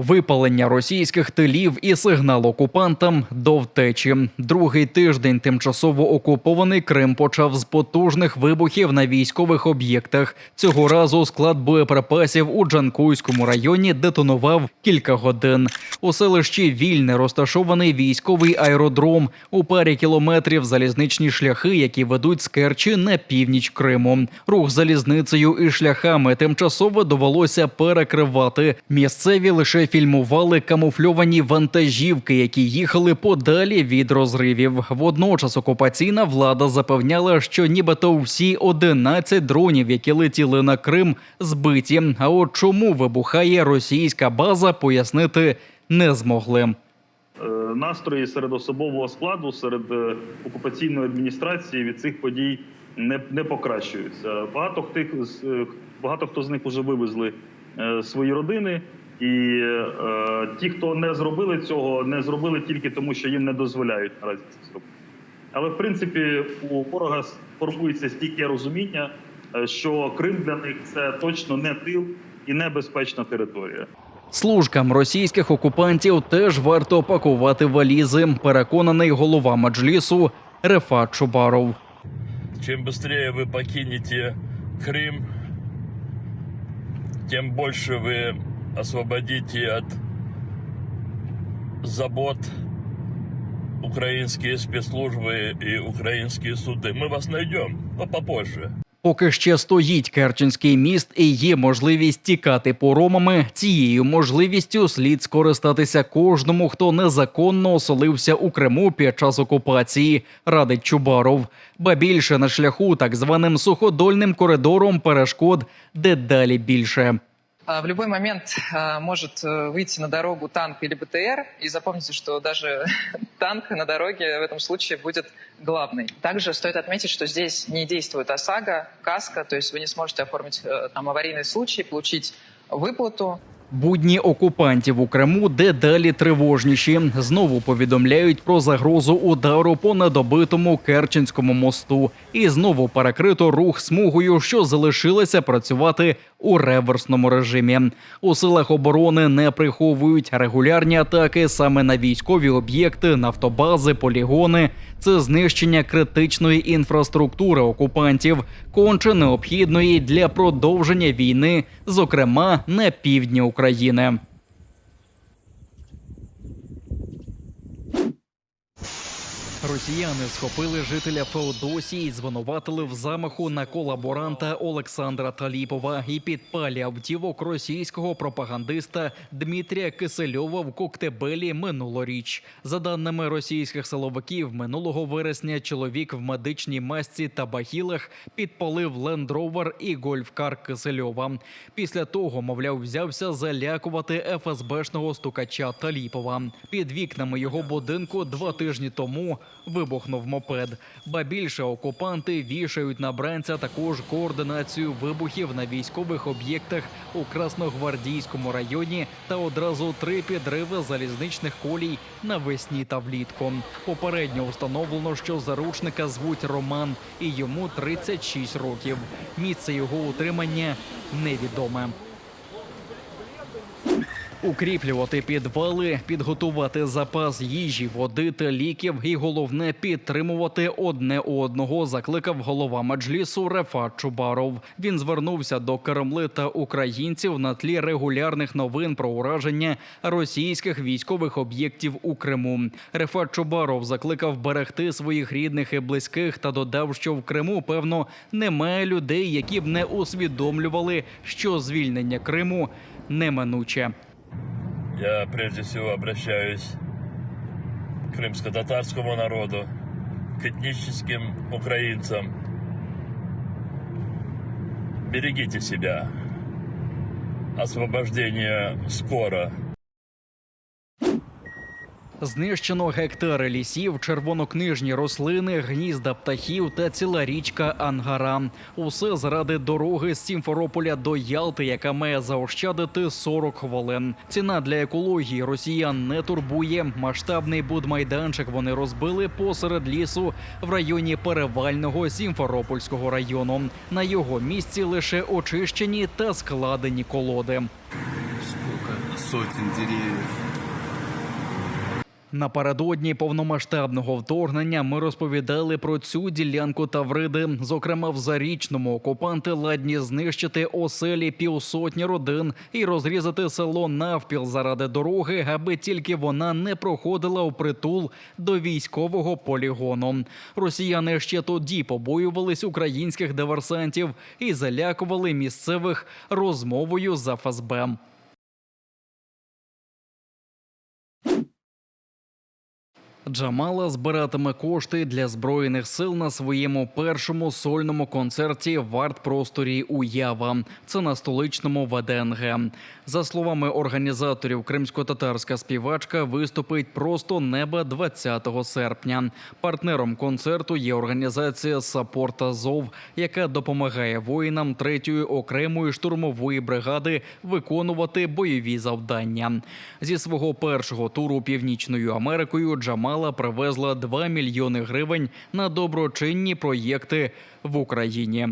Випалення російських тилів і сигнал окупантам до втечі. Другий тиждень тимчасово окупований Крим почав з потужних вибухів на військових об'єктах. Цього разу склад боєприпасів у Джанкуйському районі детонував кілька годин. У селищі Вільне розташований військовий аеродром. У парі кілометрів залізничні шляхи, які ведуть з Керчі на північ Криму. Рух залізницею і шляхами тимчасово довелося перекривати. Місцеві лише фільмували камуфльовані вантажівки, які їхали подалі від розривів. Водночас окупаційна влада запевняла, що нібито всі 11 дронів, які летіли на Крим, збиті. А от чому вибухає російська база, пояснити не змогли. Е, настрої серед особового складу, серед е, окупаційної адміністрації від цих подій не, не покращуються. Багато тих е, багато хто з них вже вивезли свої родини, і е, ті, хто не зробили цього, не зробили тільки тому, що їм не дозволяють наразі це зробити. Але в принципі у ворога формується стійке розуміння, е, що Крим для них це точно не тил і небезпечна територія. Служкам російських окупантів теж варто пакувати валізи. Переконаний голова меджлісу Рефат Чубаров. Чем быстрее вы покинете Крым, тем больше вы освободите от забот украинские спецслужбы и украинские суды. Мы вас найдем, но попозже. Поки ще стоїть Керченський міст і є можливість тікати поромами, цією можливістю слід скористатися кожному, хто незаконно оселився у Криму під час окупації, радить Чубаров. Ба більше на шляху так званим суходольним коридором перешкод дедалі більше. А, В любой момент а, может э, выйти на дорогу танк или БТР, и запомните, что даже танк на дороге в этом случае будет главный. Также стоит отметить, что здесь не действует ОСАГО, КАСКО, то есть вы не сможете оформить э, там аварийный случай, получить выплату. Будні окупантів у Криму дедалі тривожніші. Знову повідомляють про загрозу удару по недобитому Керченському мосту. І знову перекрито рух смугою, що залишилася працювати у реверсному режимі. У силах оборони не приховують регулярні атаки саме на військові об'єкти, нафтобази, полігони. Це знищення критичної інфраструктури окупантів, конче необхідної для продовження війни, зокрема на півдні України. України. Росіяни схопили жителя Феодосії, і звинуватили в замаху на колаборанта Олександра Таліпова і підпалі автівок російського пропагандиста Дмитрія Кисельова в Коктебелі минулоріч. За даними російських силовиків, минулого вересня чоловік в медичній масці та бахілах підпалив лендровер і гольфкар Кисельова. Після того, мовляв, взявся залякувати ФСБшного стукача Таліпова. Під вікнами його будинку два тижні тому вибухнув мопед. Ба більше окупанти вішають на бранця також координацію вибухів на військових об'єктах у Красногвардійському районі та одразу три підриви залізничних колій навесні та влітку. Попередньо встановлено, що заручника звуть Роман, і йому 36 років. Місце його утримання невідоме. Укріплювати підвали, підготувати запас їжі, води та ліків, і головне підтримувати одне одного. Закликав голова меджлісу Рефат Чубаров. Він звернувся до Кремли та українців на тлі регулярних новин про ураження російських військових об'єктів у Криму. Рефат Чубаров закликав берегти своїх рідних і близьких та додав, що в Криму певно немає людей, які б не усвідомлювали, що звільнення Криму неминуче. Я прежде всего обращаюсь к крымско-татарскому народу, к этническим украинцам. Берегите себя. Освобождение скоро. Знищено гектари лісів, червонокнижні рослини, гнізда птахів та ціла річка Ангара. Усе заради дороги з Сімферополя до Ялти, яка має заощадити 40 хвилин. Ціна для екології росіян не турбує. Масштабний будмайданчик вони розбили посеред лісу в районі перевального Сімферопольського району. На його місці лише очищені та складені колоди. сколько сотен деревьев. Напередодні повномасштабного вторгнення ми розповідали про цю ділянку Тавриди. Зокрема, в зарічному окупанти ладні знищити оселі півсотні родин і розрізати село навпіл заради дороги, аби тільки вона не проходила у притул до військового полігону. Росіяни ще тоді побоювались українських диверсантів і залякували місцевих розмовою з ФСБ. Джамала збиратиме кошти для збройних сил на своєму першому сольному концерті в арт-просторі Уява. Це на столичному ВДНГ. За словами організаторів, кримсько-татарська співачка виступить просто неба 20 серпня. Партнером концерту є організація Сапорт Азов, яка допомагає воїнам 3-ї окремої штурмової бригади виконувати бойові завдання. Зі свого першого туру Північною Америкою Джамала привезла 2 мільйони гривень на доброчинні проєкти в Україні.